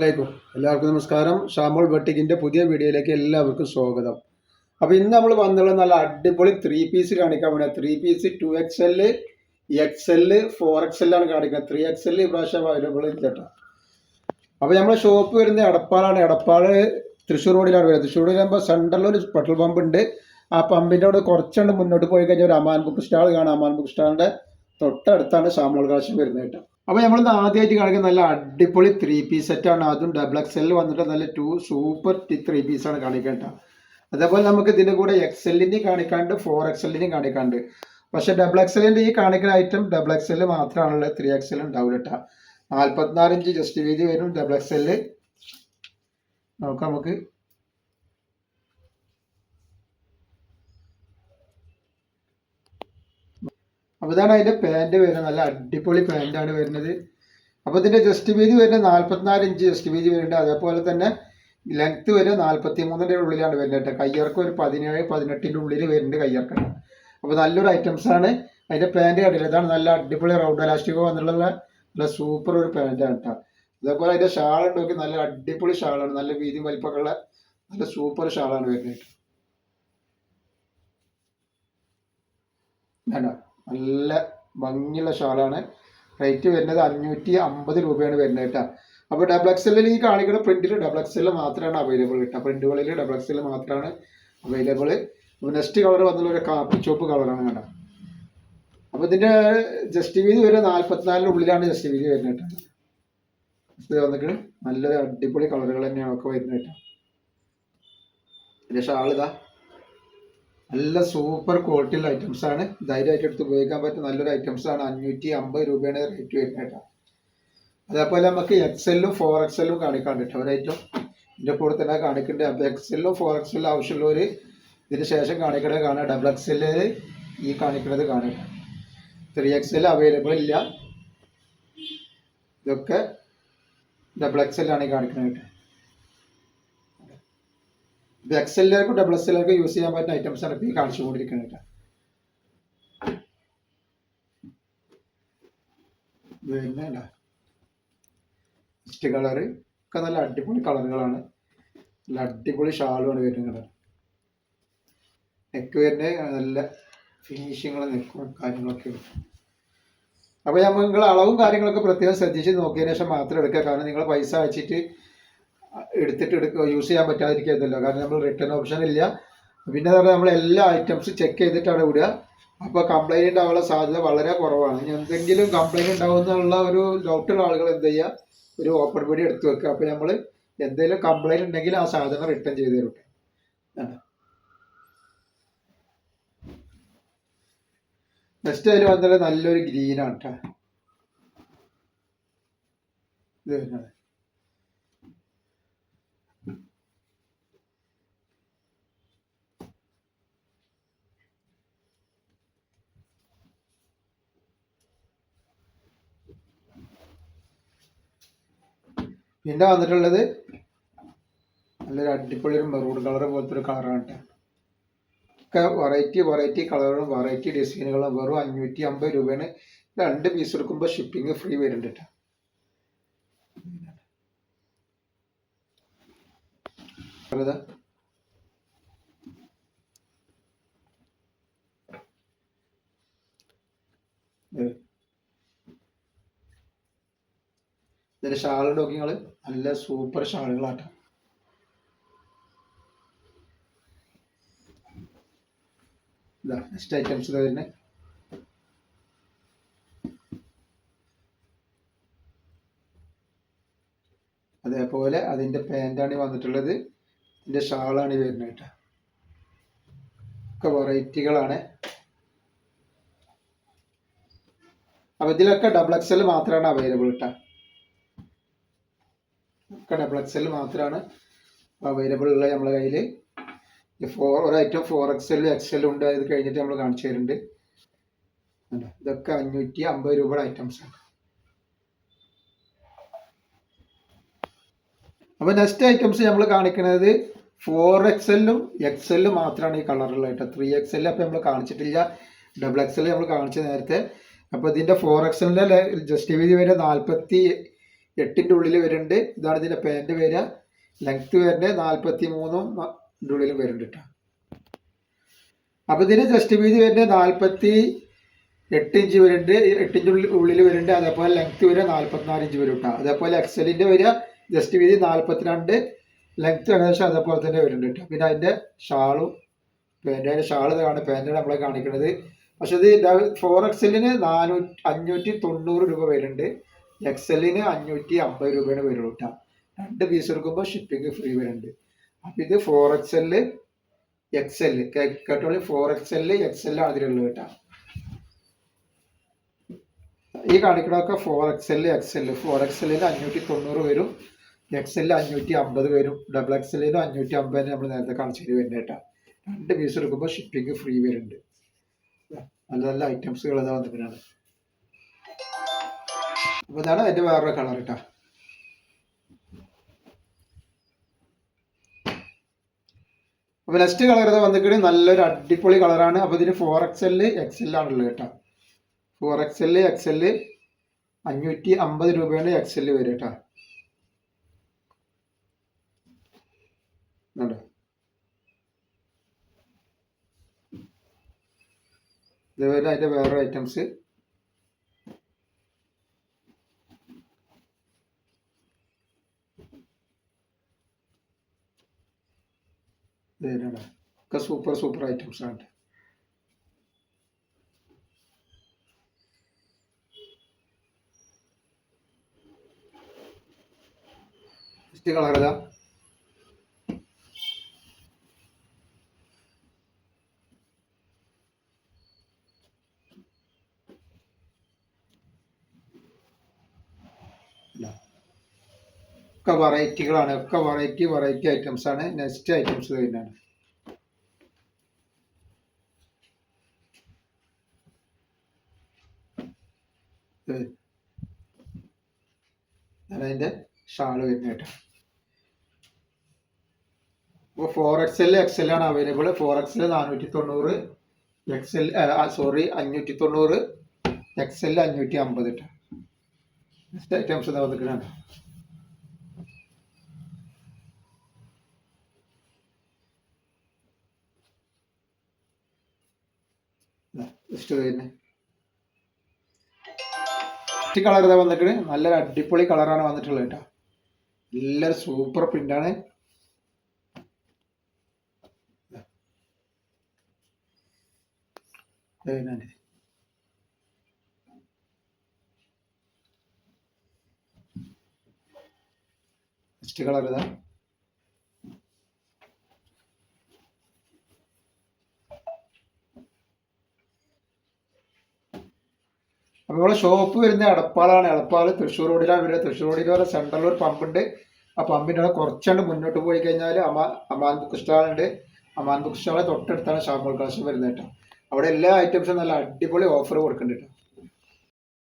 അലൈക്കും എല്ലാവർക്കും നമസ്കാരം. ഷാമോൾ ബട്ടിക്കിന്റെ പുതിയ വീഡിയോയിലേക്ക് എല്ലാവർക്കും സ്വാഗതം. അപ്പോൾ ഇന്ന് നമ്മൾ വന്നുള്ള നല്ല അടിപൊളി ത്രീ പീസ് കാണിക്കാൻ വേണ്ടി three piece two X L X L four X എല്ലാണ് കാണിക്കുന്നത്. ത്രീ എക്സ് എൽ ഇപ്രാവശ്യം അവൈലബിൾ ഇല്ല അപ്പോൾ നമ്മുടെ ഷോപ്പ് വരുന്നത് എടപ്പാളാണ്. എടപ്പാൾ തൃശ്ശൂർ റോഡിലാണ് വരുന്നത്. തൃശ്ശൂർ റോഡിലാകുമ്പോൾ സെന്ററിൽ ഒരു പെട്രോൾ പമ്പ് ഉണ്ട്. ആ പമ്പിന്റെ അവിടെ കുറച്ചുകൊണ്ട് മുന്നോട്ട് പോയി കഴിഞ്ഞാൽ ഒരു അമാൻ ബുക്ക് സ്റ്റാൾ കാണാം. അമാൻ ബുക്ക് സ്റ്റാളിന്റെ തൊട്ടടുത്താണ് ഷാമോൾ കാശം വരുന്നത് കേട്ടോ അപ്പോൾ നമ്മൾ ആദ്യമായിട്ട് കാണിക്കുന്ന നല്ല അടിപൊളി ത്രീ പീസ് സെറ്റാണ് അതും ഡബിൾ എക്സ് എൽ വന്നിട്ട് നല്ല ടു സൂപ്പർ ടി ത്രീ പീസാണ് കാണിക്കേണ്ട അതേപോലെ നമുക്ക് ഇതിന്റെ കൂടെ എക്സ് എല്ലിന്റെയും കാണിക്കാണ്ട് ഫോർ എക്സ് എല്ലിന്റെയും കാണിക്കാണ്ട്. പക്ഷേ ഡബിൾ എക്സ് എല്ലിന്റെ ഈ കാണിക്കുന്ന ഐറ്റം ഡബിൾ എക്സ് എൽ മാത്രമാണുള്ളത് ത്രീ എക്സൽ ഉണ്ടാവില്ല കേട്ടോ നാൽപ്പത്തിനാല് ഇഞ്ച് ജസ്റ്റ് വീതി വരും ഡബിൾ എക്സൽ നോക്കാം നമുക്ക്. അപ്പോൾ ഇതാണ് അതിന്റെ വരുന്നത്. നല്ല അടിപൊളി പാന്റാണ് വരുന്നത്. അപ്പോൾ ഇതിന്റെ ജസ്റ്റ് വീതി വരുന്നത് നാൽപ്പത്തിനാല് ഇഞ്ച് ജസ്റ്റ് വീതി വരുന്നുണ്ട്. അതേപോലെ തന്നെ ലെങ്ത് വരെ നാൽപ്പത്തി മൂന്നിന്റെ ഉള്ളിലാണ് വരുന്നത് കേട്ടോ. കയ്യിറക്കം ഒരു പതിനേഴ് പതിനെട്ടിന്റെ ഉള്ളിൽ വരുന്നുണ്ട് കയ്യിറക്കം. അപ്പോൾ നല്ലൊരു ഐറ്റംസ് ആണ്. അതിന്റെ പാന്റ് കണ്ടില്ല? ഇതാണ് നല്ല അടിപൊളി റൗണ്ട് എലാസ്റ്റിക്കോ വന്നിട്ടുള്ള നല്ല സൂപ്പർ ഒരു പാന്റാണ് കേട്ടോ. അതേപോലെ അതിന്റെ ഷാൾ നോക്കി നല്ല അടിപൊളി ഷാളാണ് നല്ല വീതി വലിപ്പമൊക്കെ നല്ല സൂപ്പർ ഷാളാണ് വരുന്നത്. വേണ്ട നല്ല ഭംഗിയുള്ള ഷാളാണ്. റേറ്റ് വരുന്നത് അഞ്ഞൂറ്റി അമ്പത് രൂപയാണ് വരുന്നത് കേട്ടോ. അപ്പോൾ ഡബിൾ എക്സലിൽ ഈ കാണിക്കുന്ന പ്രിന്റിൽ ഡബിൾ എക്സൽ മാത്രമാണ് അവൈലബിൾ കേട്ടോ. പ്രിന്റുകളിൽ ഡബിൾ എക്സൽ മാത്രമാണ് അവൈലബിൾ നെക്സ്റ്റ് കളർ വന്നുള്ള ഒരു കാപ്പി ചോപ്പ് കളറാണ് കേട്ടോ. അപ്പോൾ ഇതിന്റെ ജസ്റ്റ് വീതി വരെ നാൽപ്പത്തിനാലിന് ഉള്ളിലാണ് ജസ്റ്റ് വീതി വരുന്നത് കേട്ടോ. വന്നിട്ട് നല്ലൊരു അടിപൊളി കളറുകൾ തന്നെയാണ് ഒക്കെ വരുന്നത് കേട്ടോ. ഇതിന്റെ ഷാൾ ഇതാ. നല്ല സൂപ്പർ ക്വാളിറ്റിയുള്ള ഐറ്റംസ് ആണ്. ധൈര്യമായിട്ട് എടുത്ത് ഉപയോഗിക്കാൻ പറ്റുന്ന നല്ലൊരു ഐറ്റംസ് ആണ്. അഞ്ഞൂറ്റി അമ്പത് രൂപയാണ് റേറ്റ് വരുന്നത് കേട്ടോ. അതേപോലെ നമുക്ക് എക്സെല്ലും ഫോർ എക്സെല്ലും കാണിക്കാൻ കേട്ടോ. ഒരു ഐറ്റം ഇതിന്റെ കൂടെ തന്നെ കാണിക്കുന്നുണ്ട് അപ്പോൾ എക്സെല്ലും ഫോർ എക്സെല്ലും ആവശ്യമുള്ളവർ ഇതിന് ശേഷം കാണിക്കണത് കാണാം. ഡബിൾ എക്സെല്ല് ഈ കാണിക്കുന്നത് കാണുക ത്രീ എക്സെൽ അവൈലബിൾ ഇല്ല. ഇതൊക്കെ ഡബിൾ എക്സെല്ലാണ് ഈ കാണിക്കുന്നത് കേട്ടോ. ഇത് എക്സലിലേക്കും ഡബിൾ എസ് എല്ലാവർക്കും യൂസ് ചെയ്യാൻ പറ്റുന്ന ഐറ്റംസ് ആണ് ഇപ്പോൾ ഈ കാണിച്ചു കൊണ്ടിരിക്കുന്നത് പിന്നെ ഫസ്റ്റ് കളറ് ഒക്കെ നല്ല അടിപൊളി കളറുകളാണ്. നല്ല അടിപൊളി ഷാളുമാണ് വരുന്നത് നെക്ക് വരുന്നത് നല്ല ഫിനിഷിങ്ങൾ നെക്കും കാര്യങ്ങളൊക്കെ അപ്പോൾ നമ്മൾ നിങ്ങൾ അളവും കാര്യങ്ങളൊക്കെ പ്രത്യേകം ശ്രദ്ധിച്ച് നോക്കിയതിന് ശേഷം മാത്രം എടുക്കുക. കാരണം നിങ്ങൾ പൈസ അയച്ചിട്ട് എടുത്തിട്ട് എടുക്കുക യൂസ് ചെയ്യാൻ പറ്റാതിരിക്കുന്നല്ലോ കാരണം നമ്മൾ റിട്ടേൺ ഓപ്ഷൻ ഇല്ല. പിന്നെ പറഞ്ഞാൽ നമ്മൾ എല്ലാ ഐറ്റംസ് ചെക്ക് ചെയ്തിട്ടാണ് വിടുക അപ്പോൾ കംപ്ലൈന്റ് ഉണ്ടാവാനുള്ള സാധ്യത വളരെ കുറവാണ്. എന്തെങ്കിലും കംപ്ലൈന്റ് ഉണ്ടാവുമെന്നുള്ള ഒരു ഡൗട്ടുള്ള ആളുകൾ എന്ത് ചെയ്യുക? ഒരു ഓപ്പൺ ബോഡി എടുത്തു വെക്കുക. അപ്പോൾ നമ്മൾ എന്തെങ്കിലും കംപ്ലൈന്റ് ഉണ്ടെങ്കിൽ ആ സാധനം റിട്ടേൺ ചെയ്ത് തരും നെക്സ്റ്റ് അതിൽ വന്നത് നല്ലൊരു ഗ്രീനാണ് കേട്ടോ ഇത് വരുന്നത്. പിന്നെ വന്നിട്ടുള്ളത് നല്ലൊരു അടിപൊളി ഒരു മെറൂൺ കളർ പോലത്തെ ഒരു കളറാണ് ഒക്കെ വെറൈറ്റി വെറൈറ്റി കളറുകളും വെറൈറ്റി ഡിസൈനുകളും വെറും അഞ്ഞൂറ്റി അമ്പത് രൂപയാണ് രണ്ട് പീസ് എടുക്കുമ്പോൾ ഷിപ്പിംഗ് ഫ്രീ വരുന്നുണ്ട് കേട്ടോ അല്ലതാ ഇതിന്റെ ഷാളുകൾ നോക്കി നിങ്ങൾ നല്ല സൂപ്പർ ഷാളുകളാട്ടോ. ഇതാ നെക്സ്റ്റ് ഐറ്റംസ് വരുന്നത് അതേപോലെ അതിന്റെ പാന്റാണ് വന്നിട്ടുള്ളത്. ഇതിന്റെ ഷാളാണ് വരുന്നത് കേട്ടോ. ഒക്കെ വെറൈറ്റികളാണ്. അപ്പോൾ ഇതിലൊക്കെ ഡബിൾ എക്സ് എൽ മാത്രമാണ് അവൈലബിൾ കേട്ടോ. എക്സൽ മാത്രമാണ് അവൈലബിൾ ഉള്ളത് നമ്മളെ കയ്യിൽ ഫോർ ഒരു ഐറ്റം ഫോർ എക്സലും എക്സലും ഉണ്ട്. അത് കഴിഞ്ഞിട്ട് നമ്മൾ കാണിച്ചു തരുന്നുണ്ട്? ഇതൊക്കെ അഞ്ഞൂറ്റി അമ്പത് രൂപയുടെ ഐറ്റംസ് ആണ്. അപ്പോൾ നെക്സ്റ്റ് ഐറ്റംസ് നമ്മൾ കാണിക്കുന്നത് ഫോർ എക്സലും എക്സലും മാത്രമാണ് ഈ കളറുള്ള കേട്ടോ. ത്രീ എക്സൽ അപ്പോൾ നമ്മൾ കാണിച്ചിട്ടില്ല. ഡബിൾ എക്സൽ നമ്മൾ കാണിച്ച നേരത്തെ. അപ്പോൾ ഇതിന്റെ ഫോർ എക്സലിന്റെ ജസ്റ്റ് വീതി വരെ നാൽപ്പത്തി എട്ടിന്റെ ഉള്ളിൽ വരുന്നുണ്ട്. ഇതാണ് ഇതിന്റെ പാന്റ് വരിക ലെങ്ത് വരുന്നത് നാൽപ്പത്തി മൂന്നും ഉള്ളിൽ വരുന്നുണ്ട് കേട്ടോ അപ്പോൾ ഇതിന് ജസ്റ്റ് വീതി വരുന്നത് നാൽപ്പത്തി എട്ട് ഇഞ്ച് വരുന്നുണ്ട്. എട്ടിന്റെ ഉള്ളിൽ ഉള്ളിൽ വരുന്നുണ്ട്. അതേപോലെ ലെങ്ത് വരിക നാൽപ്പത്തിനാല് ഇഞ്ച് വരും കേട്ടോ അതേപോലെ എക്സലിന്റെ വരിക ജസ്റ്റ് വീതി നാൽപ്പത്തിരണ്ട് ലെങ്ത് ഏകദേശം അതേപോലെ തന്നെ വരുന്നുണ്ട് കേട്ടോ പിന്നെ അതിന്റെ ഷാളും പാന്റിന്റെ ഷാൾ ഇതാണ്. പാന്റാണ് നമ്മളെ കാണിക്കുന്നത് പക്ഷേ ഇത് ഫോർ എക്സലിന് നാനൂറ്റി അഞ്ഞൂറ്റി തൊണ്ണൂറ് രൂപ വരുന്നുണ്ട്. എക്സലിന് അഞ്ഞൂറ്റി അമ്പത് രൂപയാണ് വരുള്ളൂ കേട്ടോ രണ്ട് പീസ് എടുക്കുമ്പോൾ ഷിപ്പിംഗ് ഫ്രീ വരുന്നുണ്ട്. അപ്പം ഇത് four X L X L കേട്ടോളി? Four X L X എക്സലാണ് ഇതിലുള്ളത് കേട്ടോ. ഈ കാണിക്കണമൊക്കെ four X L X L four X എല്ലിന് അഞ്ഞൂറ്റി തൊണ്ണൂറ് വരും. എക്സ് എൽ അഞ്ഞൂറ്റി അമ്പത് വരും. ഡബിൾ എക്സ് എല്ലിന് അഞ്ഞൂറ്റി അമ്പതിന് നമ്മൾ നേരത്തെ കാണിച്ചിട്ട് വരുന്നത് കേട്ടോ. രണ്ട് പീസ് എടുക്കുമ്പോൾ ഷിപ്പിംഗ് ഫ്രീ വരുന്നുണ്ട്. നല്ല നല്ല ഐറ്റംസുകൾ ഇതാ വന്നിട്ടാണ് അപ്പോൾ ഇതാണ് അതിന്റെ വേറൊരു കളർ കേട്ടോ അപ്പോൾ നെക്സ്റ്റ് കളർ ഇത് വന്നിട്ട് നല്ലൊരു അടിപൊളി കളറാണ് അപ്പോൾ ഇതിന് ഫോർ എക്സ് എൽ എക്സ് എക്സലാണുള്ളത് കേട്ടോ. Four X L X L അഞ്ഞൂറ്റി അമ്പത് രൂപയാണ് എൽ വരും കേട്ടോ? ഇതേപോലെ അതിന്റെ വേറെ ഐറ്റംസ് ഒക്കെ സൂപ്പർ സൂപ്പർ ഐറ്റംസ് ആണ്. ഒക്കെ വെറൈറ്റികളാണ് ഒക്കെ വെറൈറ്റി വെറൈറ്റി ഐറ്റംസ് ആണ്. നെക്സ്റ്റ് ഐറ്റംസ് തന്നെയാണ് അതിന്റെ ഷാൾ വരുന്നത് കേട്ടോ. അപ്പോൾ ഫോർ എക്സ് എക്സ് ആണ് അവൈലബിൾ ഫോർ എക്സ് നാനൂറ്റി തൊണ്ണൂറ് എക്സ് എൽ സോറി അഞ്ഞൂറ്റി തൊണ്ണൂറ് എക്സ് എൽ അഞ്ഞൂറ്റി അമ്പത് കേട്ടോ. നെക്സ്റ്റ് ഐറ്റംസ് നെക്സ്റ്റ് കളർ ഇതാ വന്നിട്ട് നല്ലൊരു അടിപൊളി കളറാണ് വന്നിട്ടുള്ളത് കേട്ടോ. നല്ലൊരു സൂപ്പർ പ്രിന്റാണ് നെക്സ്റ്റ് കളർ ഇതാ. ഇവിടെ ഷോപ്പ് വരുന്ന എടപ്പാളാണ്. എടപ്പാൾ തൃശ്ശൂർ റോഡിലാണ് വരുന്നത്. തൃശ്ശൂർ റോഡിൽ വരെ സെൻട്രലിൽ ഒരു പമ്പുണ്ട് ആ പമ്പിന്റെ കുറച്ചുകൊണ്ട് മുന്നോട്ട് പോയി കഴിഞ്ഞാൽ അമാ അമാൻ ബുക്ക് സ്റ്റാൾ ഉണ്ട്. അമാൻ ബുക്ക് സ്റ്റാളെ തൊട്ടടുത്താണ് ഷാമ്പൂൾ കളക്ഷൻ വരുന്നത് കേട്ടോ. അവിടെ എല്ലാ ഐറ്റംസും നല്ല അടിപൊളി ഓഫർ കൊടുക്കുന്നുണ്ട് കേട്ടോ.